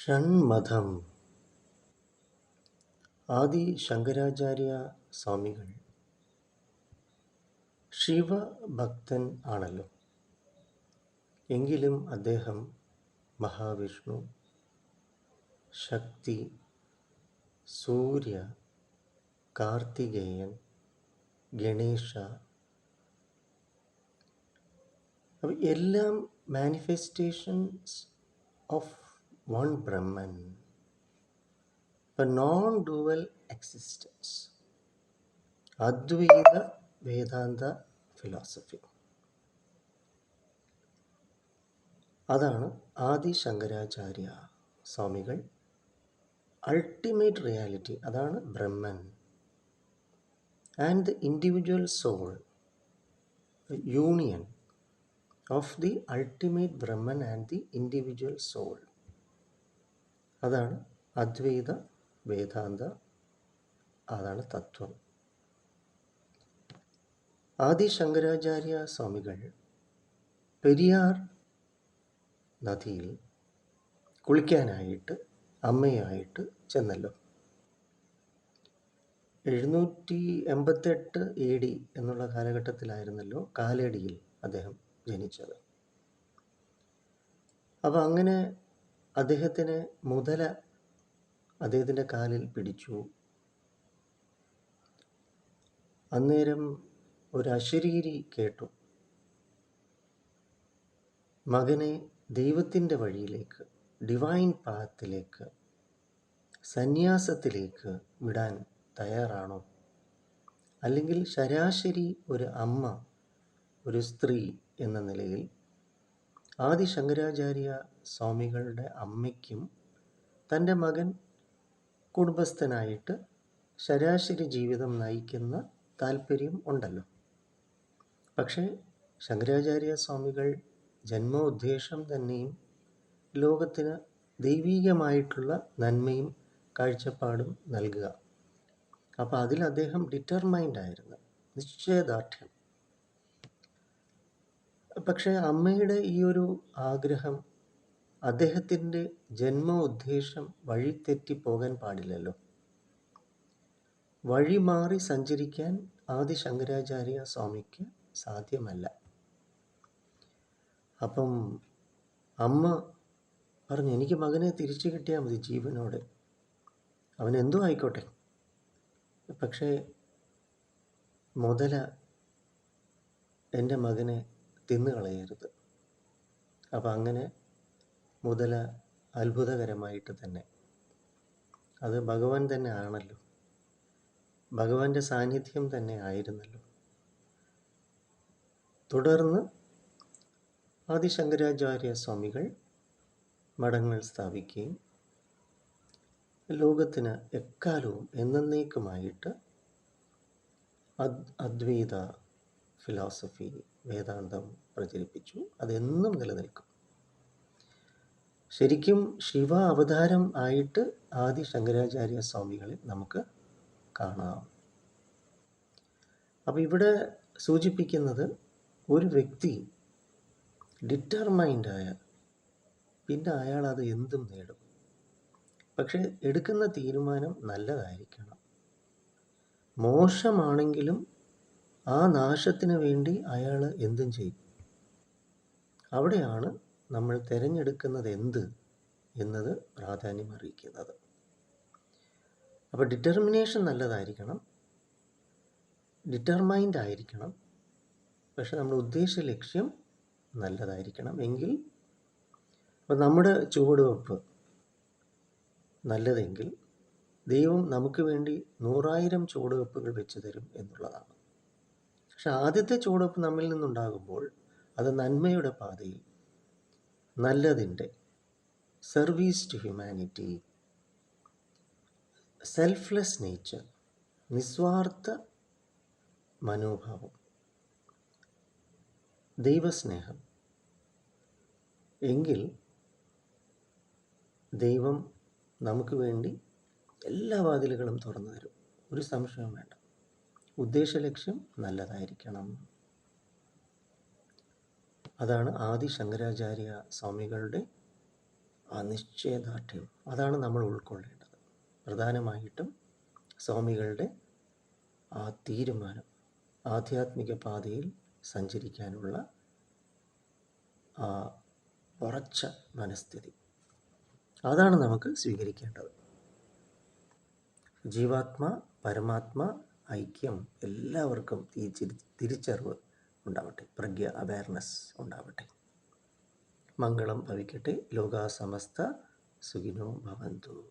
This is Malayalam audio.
ഷൺമതം ആദി ശങ്കരാചാര്യ സ്വാമികൾ ശിവഭക്തൻ ആണല്ലോ. എങ്കിലും അദ്ദേഹം മഹാവിഷ്ണു ശക്തി സൂര്യ കാർത്തികേയൻ ഗണേശ എല്ലാം മാനിഫെസ്റ്റേഷൻസ് ഓഫ് വൺ ബ്രഹ്മൻ ഇപ്പം non dual existence Advaita Vedanta philosophy അതാണ് ആദി ശങ്കരാചാര്യ സ്വാമികൾ അൾട്ടിമേറ്റ് റിയാലിറ്റി അതാണ് Brahman and the individual soul union of the ultimate Brahman and the individual soul അതാണ് അദ്വൈത വേദാന്ത അതാണ് തത്വം. ആദി ശങ്കരാചാര്യ സ്വാമികൾ പെരിയാർ നദിയിൽ കുളിക്കാനായിട്ട് അമ്മയായിട്ട് ചെന്നല്ലോ. എഴുന്നൂറ്റി എൺപത്തെട്ട് എ ഡി എന്നുള്ള കാലഘട്ടത്തിലായിരുന്നല്ലോ കാലടിയിൽ അദ്ദേഹം ജനിച്ചത്. അപ്പോൾ അങ്ങനെ അദ്ദേഹത്തിന് മുതല അദ്ദേഹത്തിന്റെ കാലിൽ പിടിച്ചു. അന്നേരം ഒരു അശരീരി കേട്ടു. മകനെ ദൈവത്തിന്റെ വഴിയിലേക്ക് ഡിവൈൻ പാത്തിലേക്ക് സന്യാസത്തിലേക്ക് വിടാൻ തയ്യാറാണോ? അല്ലെങ്കിൽ ശരാശരി ഒരു അമ്മ ഒരു സ്ത്രീ എന്ന നിലയിൽ ആദി ശങ്കരാചാര്യ സ്വാമികളുടെ അമ്മയ്ക്കും തന്റെ മകൻ കുടുംബസ്ഥനായിട്ട് ശരാശരി ജീവിതം നയിക്കുന്ന താല്പര്യം ഉണ്ടല്ലോ. പക്ഷേ ശങ്കരാചാര്യ സ്വാമികൾ ജന്മോദ്ദേശം തന്നെയും ലോകത്തിന് ദൈവീകമായിട്ടുള്ള നന്മയും കാഴ്ചപ്പാടും നൽകുക. അപ്പോൾ അതിൽ അദ്ദേഹം ഡിറ്റർമൈൻഡ് ആയിരുന്നു. നിശ്ചയദാർഢ്യം. പക്ഷേ അമ്മയുടെ ഈ ഒരു ആഗ്രഹം അദ്ദേഹത്തിന്റെ ജന്മ ഉദ്ദേശം വഴിതെറ്റി പോകാൻ പാടില്ലല്ലോ. വഴി മാറി സഞ്ചരിക്കാൻ ആദി ശങ്കരാചാര്യ സ്വാമിക്ക് സാധ്യമല്ല. അപ്പം അമ്മ പറഞ്ഞു എനിക്ക് മകനെ തിരിച്ചു കിട്ടിയാൽ മതി ജീവനോടെ. അവൻ എന്തോ ആയിക്കോട്ടെ. പക്ഷേ മുതല എന്റെ മകനെ തിന്നുകളയരുത് അപ്പം അങ്ങനെ മുതല അത്ഭുതകരമായിട്ട് തന്നെ. അത് ഭഗവാൻ തന്നെ ആണല്ലോ. ഭഗവാന്റെ സാന്നിധ്യം തന്നെ ആയിരുന്നല്ലോ. തുടർന്ന് ആദിശങ്കരാചാര്യ സ്വാമികൾ മഠങ്ങൾ സ്ഥാപിക്കുകയും ലോകത്തിന് എക്കാലവും എന്നേക്കുമായിട്ട് അദ്വൈത ഫിലോസഫി വേദാന്തം പ്രചരിപ്പിച്ചു. അതെന്നും നിലനിൽക്കും. ശരിക്കും ശിവ അവതാരം ആയിട്ട് ആദി ശങ്കരാചാര്യ സ്വാമികളെ നമുക്ക് കാണാം. അപ്പോൾ ഇവിടെ സൂചിപ്പിക്കുന്നത് ഒരു വ്യക്തി ഡിറ്റർമൈൻഡായ പിന്നെ അയാൾ അത് എന്തും നേടും. പക്ഷേ എടുക്കുന്ന തീരുമാനം നല്ലതായിരിക്കണം. മോശമാണെങ്കിലും ആ നാശത്തിന് വേണ്ടി അയാൾ എന്തും ചെയ്യും. അവിടെയാണ് നമ്മൾ തിരഞ്ഞെടുക്കുന്നത് എന്ത് എന്നത് പ്രാധാന്യം അറിയിക്കുന്നത്. അപ്പോൾ ഡിറ്റർമിനേഷൻ നല്ലതായിരിക്കണം. ഡിറ്റർമൈൻഡ് ആയിരിക്കണം. പക്ഷെ നമ്മുടെ ഉദ്ദേശ ലക്ഷ്യം നല്ലതായിരിക്കണം എങ്കിൽ അപ്പോൾ നമ്മുടെ ചുവടുവെപ്പ് നല്ലതെങ്കിൽ ദൈവം നമുക്ക് വേണ്ടി നൂറായിരം ചുവടുവെപ്പുകൾ വെച്ച് തരും എന്നുള്ളതാണ്. പക്ഷെ ആദ്യത്തെ ചുവടുവെപ്പ് നമ്മിൽ നിന്നുണ്ടാകുമ്പോൾ അത് നന്മയുടെ പാതയിൽ നല്ലതിന്റെ service to humanity selfless nature നിസ്വാർത്ഥ മനോഭാവം ദൈവസ്നേഹം. എങ്കിൽ ദൈവം നമുക്ക് വേണ്ടി എല്ലാ വാതിലുകളും തുറന്നു തരും. ഒരു സംശയവും വേണ്ട. ഉദ്ദേശലക്ഷ്യം നല്ലതായിരിക്കണം. അതാണ് ആദി ശങ്കരാചാര്യ സ്വാമികളുടെ ആ നിശ്ചയദാർഢ്യം അതാണ് നമ്മൾ ഉൾക്കൊള്ളേണ്ടത്. പ്രധാനമായിട്ടും സ്വാമികളുടെ ആ തീരുമാനം ആധ്യാത്മിക പാതയിൽ സഞ്ചരിക്കാനുള്ള ആ ഉറച്ച മനസ്ഥിതി. അതാണ് നമുക്ക് സ്വീകരിക്കേണ്ടത്. ജീവാത്മ പരമാത്മ ഐക്യം എല്ലാവർക്കും ഈ ചിരി- തിരിച്ചറിവ് ഉണ്ടാവട്ടെ. പ്രജ്ഞ അവയർനെസ് ഉണ്ടാവട്ടെ. മംഗളം ഭവിക്കട്ടെ. ലോകാസമസ്ത സുഖിനോ ഭവന്തു.